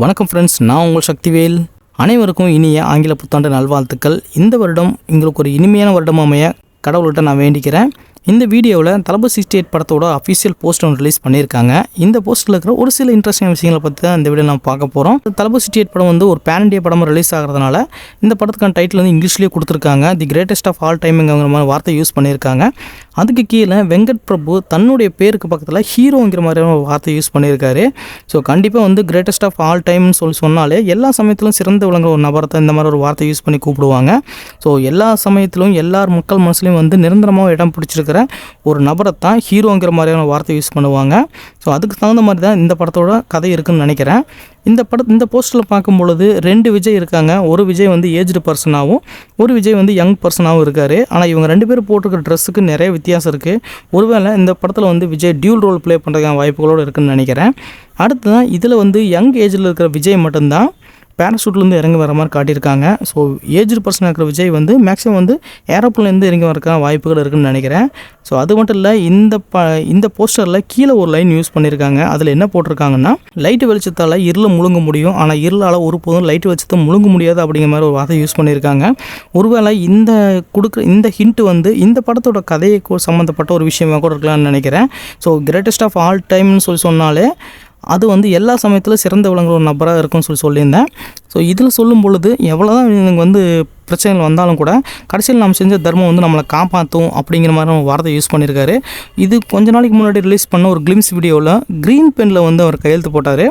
வணக்கம் ஃப்ரெண்ட்ஸ் நான் உங்கள் சக்திவேல். அனைவருக்கும் இனிய ஆங்கில புத்தாண்டு நல்வாழ்த்துக்கள். இந்த வருடம் எங்களுக்கு ஒரு இனிமையான வருடம் அமைய கடவுள்கிட்ட நான் வேண்டிக்கிறேன். இந்த வீடியோவில் தளபதி சிக்ஸ்டி எயிட் படத்தோட அஃபிஷியல் போஸ்ட் ஒன்று ரிலீஸ் பண்ணியிருக்காங்க. இந்த போஸ்ட்டில் இருக்கிற ஒரு சில இன்ட்ரெஸ்டிங் விஷயங்களை பற்றி தான் இந்த வீடியோ நம்ம பார்க்க போகிறோம் தளபதி சிக்ஸ்டி எயிட் படம் வந்து ஒரு பேன் இண்டியா படமாக ரிலீஸ் ஆகிறதுனால இந்த படத்துக்கான டைட்டில் வந்து இங்கிலீஷ்லேயே கொடுத்துருக்காங்க. தி கிரேட்டஸ்ட் ஆஃப் ஆல் டைமிங்கிற மாதிரி வார்த்தை யூஸ் பண்ணியிருக்காங்க. அதுக்கு கீழே வெங்கட் பிரபு தன்னுடைய பேருக்கு பக்கத்தில் ஹீரோங்கிற மாதிரியான ஒரு வார்த்தை யூஸ் பண்ணியிருக்காரு. ஸோ கண்டிப்பாக வந்து கிரேட்டஸ்ட் ஆஃப் ஆல் டைம்னு சொல்லி சொன்னாலே எல்லா சமயத்திலும் சிறந்து விளங்குற ஒரு நபரை தான் இந்த மாதிரி ஒரு வார்த்தை யூஸ் பண்ணி கூப்பிடுவாங்க. ஸோ எல்லா சமயத்திலும் எல்லார் மக்கள் மனசுலையும் வந்து நிரந்தரமாக இடம் பிடிச்சிருக்கிற ஒரு நபரை தான் ஹீரோங்கிற மாதிரியான வார்த்தை யூஸ் பண்ணுவாங்க. ஸோ அதுக்கு தகுந்த மாதிரி தான் இந்த படத்தோட கதை இருக்குன்னு நினைக்கிறேன். இந்த படத் இந்த போஸ்டரில் பார்க்கும் பொழுது ரெண்டு விஜய் இருக்காங்க. ஒரு விஜய் வந்து ஏஜ்டு பர்சனாகவும் ஒரு விஜய் வந்து யங் பர்சனாகவும் இருக்கார். ஆனால் இவங்க ரெண்டு பேரும் போட்டிருக்கிற ட்ரெஸ்ஸுக்கு நிறைய வித்தியாசம் இருக்குது ஒருவேளை இந்த படத்தில் வந்து விஜய் டியூல் ரோல் ப்ளே பண்ணுறதுக்கான வாய்ப்புகளோடு இருக்குன்னு நினைக்கிறேன். அடுத்து தான் இதில் வந்து யங் ஏஜில் இருக்கிற விஜய் மட்டும்தான். பேராசூட்லேருந்து இறங்கி வர மாதிரி காட்டியிருக்காங்க. ஸோ ஏஜ்டு பர்சன் இருக்கிற விஜய் வந்து மேக்ஸிமம் வந்து ஏரோப்ளேன்லேருந்து இறங்கி வரக்கான வாய்ப்புகள் இருக்குன்னு நினைக்கிறேன். ஸோ அது மட்டும் இல்லை இந்த ப இந்த போஸ்டரில் கீழே ஒரு லைன் யூஸ் பண்ணியிருக்காங்க. அதில் என்ன போட்டிருக்காங்கன்னா லைட்டு வெளிச்சத்தால் இருளை முழுங்க முடியும். ஆனால் இருளால் ஒருபோதும் லைட் வெளிச்சத்தை முழுங்க முடியாது அப்படிங்கிற மாதிரி ஒரு வார்த்தை யூஸ் பண்ணியிருக்காங்க. ஒருவேளை இந்த கொடுக்குற இந்த ஹிண்ட் வந்து இந்த படத்தோட கதையை சம்மந்தப்பட்ட ஒரு விஷயமாக கூட இருக்கலாம்னு நினைக்கிறேன். ஸோ கிரேட்டஸ்ட் ஆஃப் ஆல் டைம்னு சொல்லி சொன்னாலே அது வந்து எல்லா சமயத்திலும் சிறந்த விளங்குற ஒரு நபராக இருக்கும்னு சொல்லி சொல்லியிருந்தேன். ஸோ இதில் சொல்லும் பொழுது எவ்வளோ தான் எனக்கு வந்து பிரச்சனைகள் வந்தாலும் கூட கடைசியில் நாம் செஞ்ச தர்மம் வந்து நம்மளை காப்பாற்றும் அப்படிங்கிற மாதிரி நம்ம வார்த்தை யூஸ் பண்ணியிருக்காரு. இது கொஞ்ச நாளைக்கு முன்னாடி ரிலீஸ் பண்ண ஒரு கிளிம்ஸ் வீடியோவில் க்ரீன் பெனில் வந்து அவர் கையெழுத்து போட்டார்.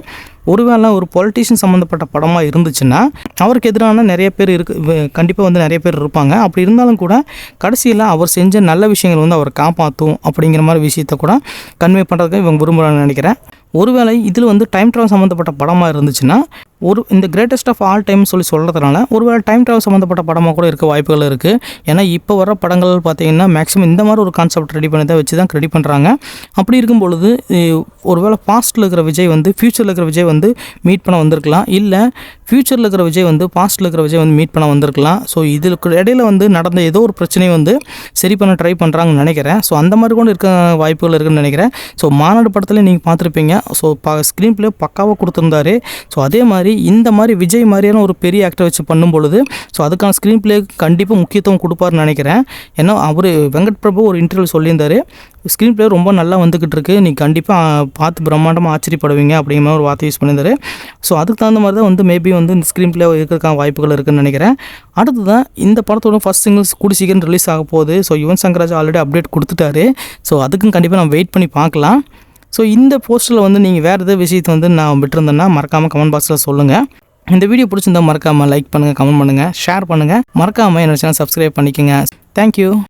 ஒருவேளை ஒரு பொலிட்டிஷியன் சம்மந்தப்பட்ட படமாக இருந்துச்சுன்னா அவருக்கு எதிரான நிறைய பேர் இருக்கு கண்டிப்பாக வந்து நிறைய பேர் இருப்பாங்க. அப்படி இருந்தாலும் கூட கடைசியில் அவர் செஞ்ச நல்ல விஷயங்கள் வந்து அவர் காப்பாற்றும் அப்படிங்கிற மாதிரி விஷயத்த கூட கன்வே பண்ணுறதுக்கு இவங்க விரும்புகிறான்னு நினைக்கிறேன். ஒருவேளை இதில் வந்து டைம் ட்ராவல் சம்மந்தப்பட்ட படமாக இருந்துச்சுன்னா ஒரு இந்த கிரேட்டஸ்ட் ஆஃப் ஆல் டைம் சொல்லி சொல்கிறதுனால ஒருவேளை டைம் ட்ராவல் சம்மந்தப்பட்ட படமாக கூட இருக்க வாய்ப்புகள் இருக்குது ஏன்னா இப்போ வர படங்கள் பார்த்தீங்கன்னா மேக்ஸிமம் இந்த மாதிரி ஒரு கான்செப்ட் ரெடி பண்ணி தான் வச்சு தான் ரெடி பண்ணுறாங்க அப்படி இருக்கும் பொழுது ஒருவேளை பாஸ்ட்டில் இருக்கிற விஜய் வந்து ஃப்யூச்சரில் இருக்கிற விஜய் வந்து மீட் பண்ண வந்திருக்கலாம். இல்லை ஃப்யூச்சரில் இருக்கிற விஜய் வந்து பாஸ்ட்டில் இருக்கிற விஜய் வந்து மீட் பண்ண வந்திருக்கலாம். ஸோ இதுக்கு இடையில வந்து நடந்த ஏதோ ஒரு பிரச்சனையை வந்து சரி பண்ண ட்ரை பண்ணுறாங்கன்னு நினைக்கிறேன். ஸோ அந்த மாதிரி கூட இருக்க வாய்ப்புகள் இருக்குன்னு நினைக்கிறேன். ஸோ மாநாடு படத்தில் நீங்கள் பார்த்துருப்பீங்க. ஸோ ப ஸ்க்ரீன் ப்ளே பக்காவாக கொடுத்துருந்தாரு. ஸோ அதே மாதிரி இந்த மாதிரி விஜய் மாதிரியான ஒரு பெரிய ஆக்டர் வச்சு பண்ணும் பொழுது ஸோ அதுக்கான ஸ்க்ரீன் ப்ளே கண்டிப்பாக முக்கியத்துவம் கொடுப்பாருன்னு நினைக்கிறேன். ஏன்னா அவர் வெங்கட் பிரபு ஒரு இன்டர்வியூ சொல்லியிருந்தார் ஸ்க்ரீன் பிளே ரொம்ப நல்லா வந்துக்கிட்டு இருக்கு நீ கண்டிப்பாக பார்த்து பிரம்மாண்டமாக ஆச்சரியப்படுவீங்க அப்படிங்கிற மாதிரி ஒரு வார்த்தை யூஸ் பண்ணியிருந்தாரு. ஸோ அதுக்கு தகுந்த மாதிரி தான் வந்து மேபி வந்து இந்த ஸ்க்ரீன் பிளே இருக்கிறதுக்கான வாய்ப்புகள் இருக்குன்னு நினைக்கிறேன். அடுத்து தான் இந்த படத்தோட ஃபர்ஸ்ட் சிங்கிள்ஸ் கூடி சீக்கிரம் ரிலீஸ் ஆக போகுது. So Yuvan Shankar Raja already update கொடுத்துட்டாரு. ஸோ அதுக்கும் கண்டிப்பாக நம்ம வெயிட் பண்ணி பார்க்கலாம். ஸோ இந்த போஸ்ட்டில் வந்து நீங்கள் வேறு எதாவது விஷயத்தை வந்து நான் விட்டுருந்தேன்னா மறக்காமல் கமெண்ட் பாக்ஸில் சொல்லுங்கள் இந்த வீடியோ பிடிச்சிருந்தா மறக்காமல் லைக் பண்ணுங்கள் கமெண்ட் பண்ணுங்கள் ஷேர் பண்ணுங்கள் மறக்காமல் என்னோட சேனல் சப்ஸ்கிரைப் பண்ணிக்கோங்க. தேங்க்யூ